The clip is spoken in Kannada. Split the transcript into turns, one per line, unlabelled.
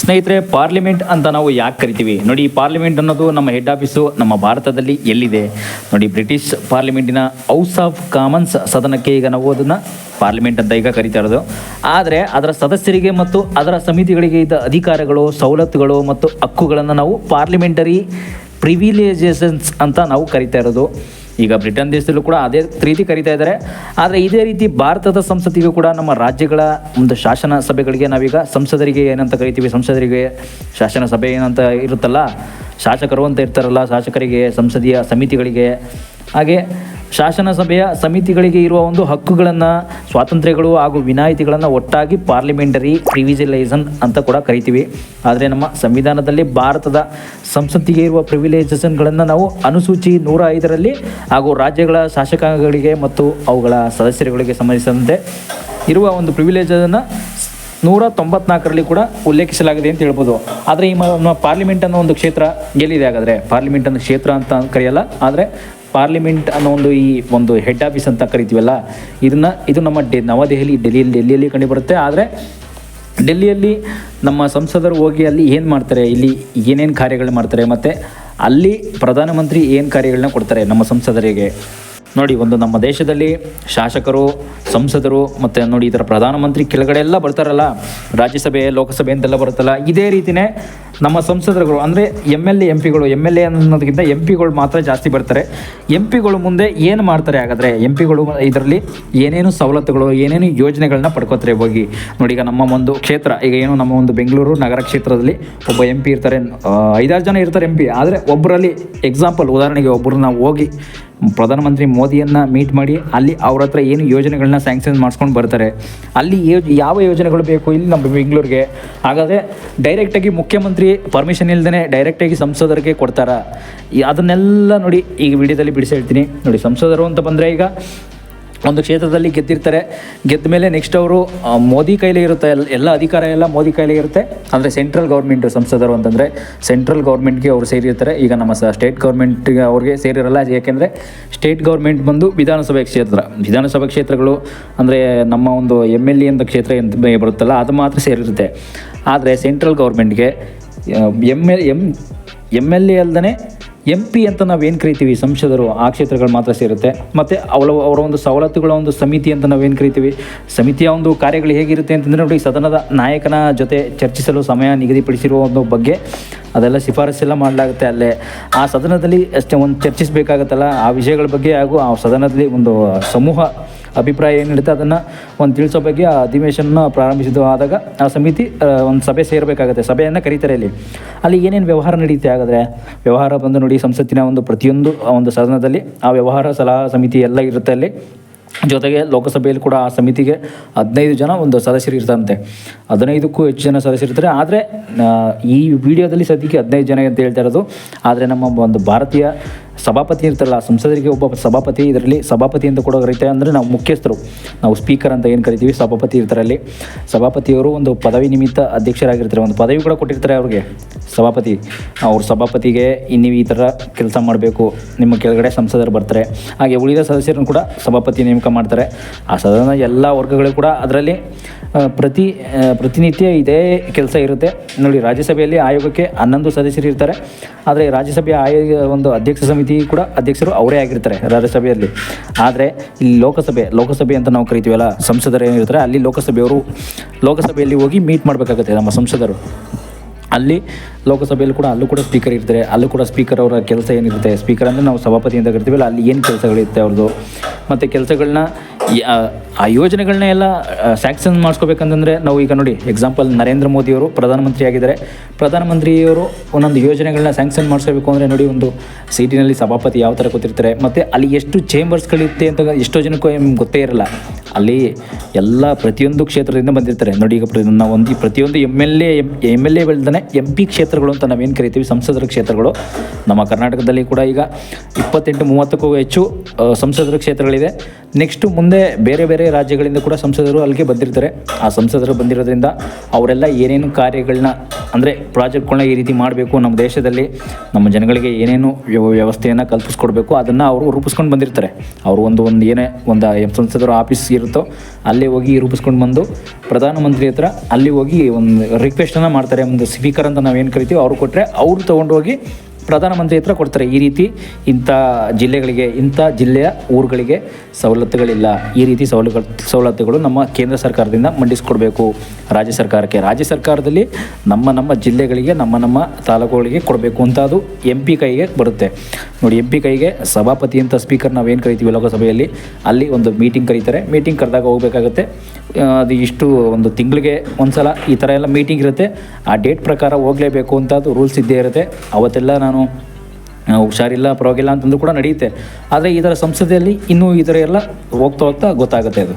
ಸ್ನೇಹಿತರೆ, ಪಾರ್ಲಿಮೆಂಟ್ ಅಂತ ನಾವು ಯಾಕೆ ಕರಿತೀವಿ? ನೋಡಿ ಈ ಪಾರ್ಲಿಮೆಂಟ್ ಅನ್ನೋದು ನಮ್ಮ ಹೆಡ್ ಆಫೀಸು ನಮ್ಮ ಭಾರತದಲ್ಲಿ ಎಲ್ಲಿದೆ? ನೋಡಿ, ಬ್ರಿಟಿಷ್ ಪಾರ್ಲಿಮೆಂಟಿನ ಹೌಸ್ ಆಫ್ ಕಾಮನ್ಸ್ ಸದನಕ್ಕೆ ಈಗ ನಾವು ಅದನ್ನು ಪಾರ್ಲಿಮೆಂಟ್ ಅಂತ ಈಗ ಕರಿತಾ ಇರೋದು. ಆದರೆ, ಅದರ ಸದಸ್ಯರಿಗೆ ಮತ್ತು ಅದರ ಸಮಿತಿಗಳಿಗೆ ಇದ್ದ ಅಧಿಕಾರಗಳು, ಸವಲತ್ತುಗಳು ಮತ್ತು ಹಕ್ಕುಗಳನ್ನು ನಾವು ಪಾರ್ಲಿಮೆಂಟರಿ ಪ್ರಿವಿಲೇಜೇಷನ್ಸ್ ಅಂತ ನಾವು ಕರಿತಾ ಇರೋದು. ಈಗ ಬ್ರಿಟನ್ ದೇಶದಲ್ಲೂ ಕೂಡ ಅದೇ ರೀತಿ ಕರಿತಾ ಇದ್ದಾರೆ. ಆದರೆ ಇದೇ ರೀತಿ ಭಾರತದ ಸಂಸತ್ತಿಗೂ ಕೂಡ ನಮ್ಮ ರಾಜ್ಯಗಳ ಒಂದು ಶಾಸನ ಸಭೆಗಳಿಗೆ ನಾವೀಗ ಸಂಸದರಿಗೆ ಏನಂತ ಕರಿತೀವಿ, ಸಂಸದರಿಗೆ ಶಾಸನ ಸಭೆ ಏನಂತ ಇರುತ್ತಲ್ಲ, ಶಾಸಕರು ಅಂತ ಇರ್ತಾರಲ್ಲ, ಶಾಸಕರಿಗೆ, ಸಂಸದೀಯ ಸಮಿತಿಗಳಿಗೆ. ಹಾಗೆ ಶಾಸನ ಸಭೆಯ ಸಮಿತಿಗಳಿಗೆ ಇರುವ ಒಂದು ಹಕ್ಕುಗಳನ್ನು, ಸ್ವಾತಂತ್ರ್ಯಗಳು ಹಾಗೂ ವಿನಾಯಿತಿಗಳನ್ನು ಒಟ್ಟಾಗಿ ಪಾರ್ಲಿಮೆಂಟರಿ ಪ್ರಿವಿಜಿಲೈಸನ್ ಅಂತ ಕೂಡ ಕರಿತೀವಿ. ಆದರೆ ನಮ್ಮ ಸಂವಿಧಾನದಲ್ಲಿ ಭಾರತದ ಸಂಸತ್ತಿಗೆ ಇರುವ ಪ್ರಿವಿಲೇಜೇಷನ್ಗಳನ್ನು ನಾವು ಅನುಸೂಚಿ ನೂರ ಐದರಲ್ಲಿ ಹಾಗೂ ರಾಜ್ಯಗಳ ಶಾಸಕಾಂಗಗಳಿಗೆ ಮತ್ತು ಅವುಗಳ ಸದಸ್ಯರುಗಳಿಗೆ ಸಂಬಂಧಿಸಿದಂತೆ ಇರುವ ಒಂದು ಪ್ರಿವಿಲೇಜನ್ನು ನೂರ ತೊಂಬತ್ನಾಲ್ಕರಲ್ಲಿ ಕೂಡ ಉಲ್ಲೇಖಿಸಲಾಗಿದೆ ಅಂತ ಹೇಳ್ಬೋದು. ಆದರೆ ಈ ನಮ್ಮ ಪಾರ್ಲಿಮೆಂಟ್ ಅನ್ನೋ ಒಂದು ಕ್ಷೇತ್ರ ಎಲ್ಲಿದೆ ಹಾಗಾದರೆ? ಪಾರ್ಲಿಮೆಂಟ್ ಅನ್ನೋ ಕ್ಷೇತ್ರ ಅಂತ ಕರೆಯಲ್ಲ. ಆದರೆ ಪಾರ್ಲಿಮೆಂಟ್ ಅನ್ನೋ ಒಂದು ಈ ಒಂದು ಹೆಡ್ ಆಫೀಸ್ ಅಂತ ಕರಿತೀವಲ್ಲ, ಇದನ್ನು, ಇದು ನಮ್ಮ ಡೆ, ನವದೆಹಲಿ, ಡೆಲ್ಲಿಯಲ್ಲಿ ಡೆಲ್ಲಿಯಲ್ಲಿ ಕಂಡುಬರುತ್ತೆ. ಆದರೆ ಡೆಲ್ಲಿಯಲ್ಲಿ ನಮ್ಮ ಸಂಸದರು ಹೋಗಿ ಅಲ್ಲಿ ಏನು ಮಾಡ್ತಾರೆ? ಇಲ್ಲಿ ಏನೇನು ಕಾರ್ಯಗಳು ಮಾಡ್ತಾರೆ? ಮತ್ತು ಅಲ್ಲಿ ಪ್ರಧಾನಮಂತ್ರಿ ಏನು ಕಾರ್ಯಗಳನ್ನ ಕೊಡ್ತಾರೆ ನಮ್ಮ ಸಂಸದರಿಗೆ? ನೋಡಿ, ಒಂದು ನಮ್ಮ ದೇಶದಲ್ಲಿ ಶಾಸಕರು, ಸಂಸದರು ಮತ್ತು ನೋಡಿ ಇದರ ಪ್ರಧಾನಮಂತ್ರಿ ಕೆಳಗಡೆ ಎಲ್ಲ ಬರ್ತಾರಲ್ಲ, ರಾಜ್ಯಸಭೆ, ಲೋಕಸಭೆ ಅಂತೆಲ್ಲ ಬರುತ್ತಲ್ಲ, ಇದೇ ರೀತಿಯೇ ನಮ್ಮ ಸಂಸದರುಗಳು, ಅಂದರೆ ಎಂ ಎಲ್ ಎ ಎಂ ಪಿಗಳು ಎಂ ಎಲ್ ಎ ಅನ್ನೋದಕ್ಕಿಂತ ಎಂ ಪಿಗಳು ಮಾತ್ರ ಜಾಸ್ತಿ ಬರ್ತಾರೆ. ಎಂ ಪಿಗಳು ಮುಂದೆ ಏನು ಮಾಡ್ತಾರೆ ಹಾಗಾದರೆ? ಎಂ ಪಿಗಳು ಇದರಲ್ಲಿ ಏನೇನು ಸವಲತ್ತುಗಳು, ಏನೇನು ಯೋಜನೆಗಳನ್ನ ಪಡ್ಕೋತಾರೆ ಹೋಗಿ. ನೋಡಿ, ಈಗ ನಮ್ಮ ಒಂದು ಕ್ಷೇತ್ರ, ಈಗ ಏನು ನಮ್ಮ ಒಂದು ಬೆಂಗಳೂರು ನಗರ ಕ್ಷೇತ್ರದಲ್ಲಿ ಒಬ್ಬ ಎಂ ಪಿ ಇರ್ತಾರೆ ಐದಾರು ಜನ ಇರ್ತಾರೆ ಎಂ ಪಿ ಆದರೆ ಒಬ್ಬರಲ್ಲಿ ಎಕ್ಸಾಂಪಲ್ ಉದಾಹರಣೆಗೆ ಒಬ್ಬರು ನಾವು ಹೋಗಿ ಪ್ರಧಾನಮಂತ್ರಿ ಮೋದಿಯನ್ನು ಮೀಟ್ ಮಾಡಿ ಅಲ್ಲಿ ಅವ್ರ ಹತ್ರ ಏನು ಯೋಜನೆಗಳನ್ನ ಸ್ಯಾಂಕ್ಷನ್ ಮಾಡಿಸ್ಕೊಂಡು ಬರ್ತಾರೆ. ಅಲ್ಲಿ ಯಾವ ಯೋಜನೆಗಳು ಬೇಕು ಇಲ್ಲಿ ನಮ್ಮ ಬೆಂಗಳೂರಿಗೆ. ಹಾಗಾದರೆ ಡೈರೆಕ್ಟಾಗಿ ಮುಖ್ಯಮಂತ್ರಿ ಪರ್ಮಿಷನ್ ಇಲ್ಲದೇ ಡೈರೆಕ್ಟಾಗಿ ಸಂಸದರಿಗೆ ಕೊಡ್ತಾರಾ? ಅದನ್ನೆಲ್ಲ ನೋಡಿ ಈಗ ವಿಡಿಯೋದಲ್ಲಿ ಬಿಡಿಸಿ ಹೇಳ್ತೀನಿ. ನೋಡಿ ಸಂಸದರು ಅಂತ ಬಂದರೆ ಈಗ ಒಂದು ಕ್ಷೇತ್ರದಲ್ಲಿ ಗೆದ್ದಿರ್ತಾರೆ. ಗೆದ್ದ ಮೇಲೆ ನೆಕ್ಸ್ಟ್ ಅವರು ಮೋದಿ ಕೈಲೇ ಇರುತ್ತೆ ಎಲ್ಲ ಅಧಿಕಾರ ಎಲ್ಲ ಮೋದಿ ಕೈಲೇ ಇರುತ್ತೆ. ಅಂದರೆ ಸೆಂಟ್ರಲ್ ಗೌರ್ಮೆಂಟ್ ಸಂಸದರು ಅಂತಂದರೆ ಸೆಂಟ್ರಲ್ ಗೌರ್ಮೆಂಟ್ಗೆ ಅವರು ಸೇರಿರ್ತಾರೆ. ಈಗ ನಮ್ಮ ಸ ಸ್ಟೇಟ್ ಗೌರ್ಮೆಂಟ್ಗೆ ಅವ್ರಿಗೆ ಸೇರಿರಲ್ಲ. ಯಾಕೆಂದರೆ ಸ್ಟೇಟ್ ಗೌರ್ಮೆಂಟ್ ಬಂದು ವಿಧಾನಸಭೆ ಕ್ಷೇತ್ರ. ವಿಧಾನಸಭಾ ಕ್ಷೇತ್ರಗಳು ಅಂದರೆ ನಮ್ಮ ಒಂದು ಎಂ ಎಲ್ ಎ ಅಂತ ಕ್ಷೇತ್ರ ಎಂತ ಬರುತ್ತಲ್ಲ, ಅದು ಮಾತ್ರ ಸೇರಿರುತ್ತೆ. ಆದರೆ central ಗೌರ್ಮೆಂಟ್ಗೆ M L M M L A ಅಲ್ದೇ ಎಂ ಪಿ ಅಂತ ನಾವೇನು ಕರಿತೀವಿ? ಸಂಸದರು, ಆ ಕ್ಷೇತ್ರಗಳು ಮಾತ್ರ ಸೇರುತ್ತೆ. ಮತ್ತು ಅವಳ ಅವರ ಒಂದು ಸವಲತ್ತುಗಳ ಒಂದು ಸಮಿತಿ ಅಂತ ನಾವೇನು ಕರಿತೀವಿ? ಸಮಿತಿಯ ಒಂದು ಕಾರ್ಯಗಳು ಹೇಗಿರುತ್ತೆ ಅಂತಂದರೆ ನೋಡಿ, ಸದನದ ನಾಯಕನ ಜೊತೆ ಚರ್ಚಿಸಲು ಸಮಯ ನಿಗದಿಪಡಿಸಿರುವ ಒಂದು ಬಗ್ಗೆ ಅದೆಲ್ಲ ಶಿಫಾರಸ್ಸೆಲ್ಲ ಮಾಡಲಾಗುತ್ತೆ ಅಲ್ಲೇ. ಆ ಸದನದಲ್ಲಿ ಅಷ್ಟೇ ಒಂದು ಚರ್ಚಿಸಬೇಕಾಗತ್ತಲ್ಲ? ಆ ವಿಷಯಗಳ ಬಗ್ಗೆ ಹಾಗೂ ಆ ಸದನದಲ್ಲಿ ಒಂದು ಸಮೂಹ ಅಭಿಪ್ರಾಯ ಏನಿರುತ್ತೆ ಅದನ್ನು ಒಂದು ತಿಳಿಸೋ ಬಗ್ಗೆ ಆ ಅಧಿವೇಶನ ಪ್ರಾರಂಭಿಸಿದ್ದು ಆದಾಗ ಆ ಸಮಿತಿ ಒಂದು ಸಭೆ ಸೇರಬೇಕಾಗುತ್ತೆ. ಸಭೆಯನ್ನು ಕರೀತಾರೆ ಇಲ್ಲಿ. ಅಲ್ಲಿ ಏನೇನು ವ್ಯವಹಾರ ನಡೆಯುತ್ತೆ ಹಾಗಾದರೆ? ವ್ಯವಹಾರ ಬಂದು ನೋಡಿ ಸಂಸತ್ತಿನ ಒಂದು ಪ್ರತಿಯೊಂದು ಒಂದು ಸದನದಲ್ಲಿ ಆ ವ್ಯವಹಾರ, ಸಲಹಾ ಸಮಿತಿ ಎಲ್ಲ ಇರುತ್ತೆ ಅಲ್ಲಿ. ಜೊತೆಗೆ ಲೋಕಸಭೆಯಲ್ಲಿ ಕೂಡ ಆ ಸಮಿತಿಗೆ ಹದಿನೈದು ಜನ ಒಂದು ಸದಸ್ಯರು ಇರ್ತಾರಂತೆ. ಹದಿನೈದಕ್ಕೂ ಹೆಚ್ಚು ಜನ ಸದಸ್ಯರು ಇರ್ತಾರೆ. ಆದರೆ ಈ ವಿಡಿಯೋದಲ್ಲಿ ಸದ್ಯಕ್ಕೆ ಹದಿನೈದು ಜನ ಅಂತ ಹೇಳ್ತಾ ಇರೋದು. ಆದರೆ ನಮ್ಮ ಒಂದು ಭಾರತೀಯ ಸಭಾಪತಿ ಇರ್ತಾರಲ್ಲ ಸಂಸದರಿಗೆ ಒಬ್ಬ ಸಭಾಪತಿ ಇದರಲ್ಲಿ ಸಭಾಪತಿ ಅಂತ ಕೂಡ ಕರೀತೆ ಅಂದರೆ ನಾವು ಮುಖ್ಯಸ್ಥರು. ನಾವು ಸ್ಪೀಕರ್ ಅಂತ ಏನು ಕರಿತೀವಿ? ಸಭಾಪತಿ ಇರ್ತಾರೆ ಅಲ್ಲಿ ಸಭಾಪತಿಯವರು ಒಂದು ಪದವಿ ನಿಮಿತ್ತ ಅಧ್ಯಕ್ಷರಾಗಿರ್ತಾರೆ. ಒಂದು ಪದವಿ ಕೂಡ ಕೊಟ್ಟಿರ್ತಾರೆ ಅವ್ರಿಗೆ ಸಭಾಪತಿ. ಅವ್ರ ಸಭಾಪತಿಗೆ ನೀವು ಈ ಥರ ಕೆಲಸ ಮಾಡಬೇಕು. ನಿಮ್ಮ ಕೆಳಗಡೆ ಸಂಸದರು ಬರ್ತಾರೆ. ಹಾಗೆ ಉಳಿದ ಸದಸ್ಯರನ್ನು ಕೂಡ ಸಭಾಪತಿ ನೇಮಕ ಮಾಡ್ತಾರೆ. ಆ ಸದನ ಎಲ್ಲ ವರ್ಗಗಳು ಕೂಡ ಅದರಲ್ಲಿ ಪ್ರತಿ ಪ್ರತಿನಿತ್ಯ ಇದೇ ಕೆಲಸ ಇರುತ್ತೆ. ನೋಡಿ, ರಾಜ್ಯಸಭೆಯಲ್ಲಿ ಆಯೋಗಕ್ಕೆ ಹನ್ನೊಂದು ಸದಸ್ಯರು ಇರ್ತಾರೆ. ಆದರೆ ರಾಜ್ಯಸಭೆಯ ಆಯೋಗ, ಒಂದು ಅಧ್ಯಕ್ಷ ಸಮಿತಿ ಕೂಡ ಅಧ್ಯಕ್ಷರು ಅವರೇ ಆಗಿರ್ತಾರೆ ರಾಜ್ಯಸಭೆಯಲ್ಲಿ. ಆದರೆ ಇಲ್ಲಿ ಲೋಕಸಭೆ ಲೋಕಸಭೆ ಅಂತ ನಾವು ಕರಿತೀವಲ್ಲ, ಸಂಸದರು ಏನಿರ್ತಾರೆ ಅಲ್ಲಿ ಲೋಕಸಭೆಯವರು, ಲೋಕಸಭೆಯಲ್ಲಿ ಹೋಗಿ ಮೀಟ್ ಮಾಡಬೇಕಾಗುತ್ತೆ ನಮ್ಮ ಸಂಸದರು. ಅಲ್ಲಿ ಲೋಕಸಭೆಯಲ್ಲಿ ಕೂಡ, ಅಲ್ಲೂ ಕೂಡ ಸ್ಪೀಕರ್ ಇರ್ತಾರೆ. ಅಲ್ಲೂ ಕೂಡ ಸ್ಪೀಕರ್ ಅವರ ಕೆಲಸ ಏನಿರುತ್ತೆ, ಸ್ಪೀಕರ್ ಅಂದರೆ ನಾವು ಸಭಾಪತಿಯಿಂದ ಕರಿತೀವಲ್ಲ, ಅಲ್ಲಿ ಏನು ಕೆಲಸಗಳಿರುತ್ತೆ ಅವ್ರದ್ದು ಮತ್ತು ಕೆಲಸಗಳನ್ನ ಆ ಯೋಜನೆಗಳನ್ನ ಎಲ್ಲ ಸ್ಯಾಂಕ್ಷನ್ ಮಾಡಿಸ್ಕೋಬೇಕಂತಂದರೆ ನಾವು ಈಗ ನೋಡಿ ಎಕ್ಸಾಂಪಲ್ ನರೇಂದ್ರ ಮೋದಿಯವರು ಪ್ರಧಾನಮಂತ್ರಿ ಆಗಿದ್ದಾರೆ ಪ್ರಧಾನಮಂತ್ರಿಯವರು ಒಂದೊಂದು ಯೋಜನೆಗಳನ್ನ ಸ್ಯಾಂಕ್ಷನ್ ಮಾಡಿಸ್ಕೋಬೇಕು ಅಂದರೆ ನೋಡಿ ಒಂದು ಸೀಟಿನಲ್ಲಿ ಸಭಾಪತಿ ಯಾವ ಥರ ಕೂತಿರ್ತಾರೆ, ಮತ್ತು ಅಲ್ಲಿ ಎಷ್ಟು ಚೇಂಬರ್ಸ್ಗಳಿರುತ್ತೆ ಅಂತ ಎಷ್ಟೋ ಜನಕ್ಕೂ ನಿಮ್ಗೆ ಗೊತ್ತೇ ಇರಲ್ಲ. ಅಲ್ಲಿ ಎಲ್ಲ ಪ್ರತಿಯೊಂದು ಕ್ಷೇತ್ರದಿಂದ ಬಂದಿರ್ತಾರೆ. ನೋಡಿ ಈಗ ನಾವು ಒಂದು ಪ್ರತಿಯೊಂದು M L A M L A ಬೆಳ್ದಾನೆ M P ಕ್ಷೇತ್ರಗಳು ಅಂತ ನಾವೇನು ಕರಿತೀವಿ, ಸಂಸದರ ಕ್ಷೇತ್ರಗಳು. ನಮ್ಮ ಕರ್ನಾಟಕದಲ್ಲಿ ಕೂಡ ಈಗ ಇಪ್ಪತ್ತೆಂಟು, ಮೂವತ್ತಕ್ಕೂ ಹೆಚ್ಚು ಸಂಸದರ ಕ್ಷೇತ್ರಗಳಿದೆ. ನೆಕ್ಸ್ಟು ಮುಂದೆ ಬೇರೆ ಬೇರೆ ರಾಜ್ಯಗಳಿಂದ ಕೂಡ ಸಂಸದರು ಅಲ್ಲಿಗೆ ಬಂದಿರ್ತಾರೆ. ಆ ಸಂಸದರು ಬಂದಿರೋದ್ರಿಂದ ಅವರೆಲ್ಲ ಏನೇನು ಕಾರ್ಯಗಳನ್ನ, ಅಂದರೆ ಪ್ರಾಜೆಕ್ಟ್ಗಳನ್ನ ಈ ರೀತಿ ಮಾಡಬೇಕು ನಮ್ಮ ದೇಶದಲ್ಲಿ, ನಮ್ಮ ಜನಗಳಿಗೆ ಏನೇನು ವ್ಯವ- ವ್ಯವಸ್ಥೆಯನ್ನು ಕಲ್ಪಿಸ್ಕೊಡ್ಬೇಕು, ಅದನ್ನು ಅವರು ರೂಪಿಸ್ಕೊಂಡು ಬಂದಿರ್ತಾರೆ. ಅವರು ಒಂದು ಒಂದು ಏನೇ, ಒಂದು ಸಂಸದರ ಆಫೀಸ್ ಇರುತ್ತೋ, ಅಲ್ಲೇ ಹೋಗಿ ರೂಪಿಸ್ಕೊಂಡು ಬಂದು ಪ್ರಧಾನಮಂತ್ರಿ ಹತ್ರ ಅಲ್ಲಿ ಹೋಗಿ ಒಂದು ರಿಕ್ವೆಸ್ಟನ್ನು ಮಾಡ್ತಾರೆ. ಒಂದು ಸ್ಪೀಕರ್ ಅಂತ ನಾವು ಏನು ಕರಿತೀವಿ ಅವರು ಕೊಟ್ಟರೆ ಅವರು ತೊಗೊಂಡೋಗಿ ಪ್ರಧಾನಮಂತ್ರಿ ಹತ್ರ ಕೊಡ್ತಾರೆ, ಈ ರೀತಿ ಇಂಥ ಜಿಲ್ಲೆಗಳಿಗೆ, ಇಂಥ ಜಿಲ್ಲೆಯ ಊರುಗಳಿಗೆ ಸವಲತ್ತುಗಳಿಲ್ಲ. ಈ ರೀತಿ ಸವಲತ್ತುಗಳು ಸವಲತ್ತುಗಳು ನಮ್ಮ ಕೇಂದ್ರ ಸರ್ಕಾರದಿಂದ ಮಂಡಿಸ್ಕೊಡ್ಬೇಕು. ರಾಜ್ಯ ಸರ್ಕಾರಕ್ಕೆ, ರಾಜ್ಯ ಸರ್ಕಾರದಲ್ಲಿ ನಮ್ಮ ನಮ್ಮ ಜಿಲ್ಲೆಗಳಿಗೆ, ನಮ್ಮ ನಮ್ಮ ತಾಲೂಕುಗಳಿಗೆ ಕೊಡಬೇಕು ಅಂತ ಅದು ಎಂ ಪಿ ಕೈಗೆ ಬರುತ್ತೆ. ನೋಡಿ, ಎಂ ಪಿ ಕೈಗೆ ಸಭಾಪತಿ ಅಂತ ಸ್ಪೀಕರ್ ನಾವೇನು ಕರಿತೀವಿ ಲೋಕಸಭೆಯಲ್ಲಿ, ಅಲ್ಲಿ ಒಂದು ಮೀಟಿಂಗ್ ಕರೀತಾರೆ. ಮೀಟಿಂಗ್ ಕರೆದಾಗ ಹೋಗಬೇಕಾಗುತ್ತೆ. ಅದು ಇಷ್ಟು ಒಂದು ತಿಂಗಳಿಗೆ ಒಂದ್ಸಲ ಈ ಥರ ಎಲ್ಲ ಮೀಟಿಂಗ್ ಇರುತ್ತೆ. ಆ ಡೇಟ್ ಪ್ರಕಾರ ಹೋಗಲೇಬೇಕು ಅಂತ ರೂಲ್ಸ್ ಇದ್ದೇ ಇರುತ್ತೆ. ಅವತ್ತೆಲ್ಲ ನಾನು ಹುಷಾರಿಲ್ಲ, ಪರವಾಗಿಲ್ಲ ಅಂತಂದ್ರೂ ಕೂಡ ನಡೆಯುತ್ತೆ. ಆದರೆ ಈ ಥರ ಸಂಸದೆಯಲ್ಲಿ ಇನ್ನೂ ಈ ಥರ ಎಲ್ಲ ಹೋಗ್ತಾ ಹೋಗ್ತಾ ಗೊತ್ತಾಗುತ್ತೆ ಅದು.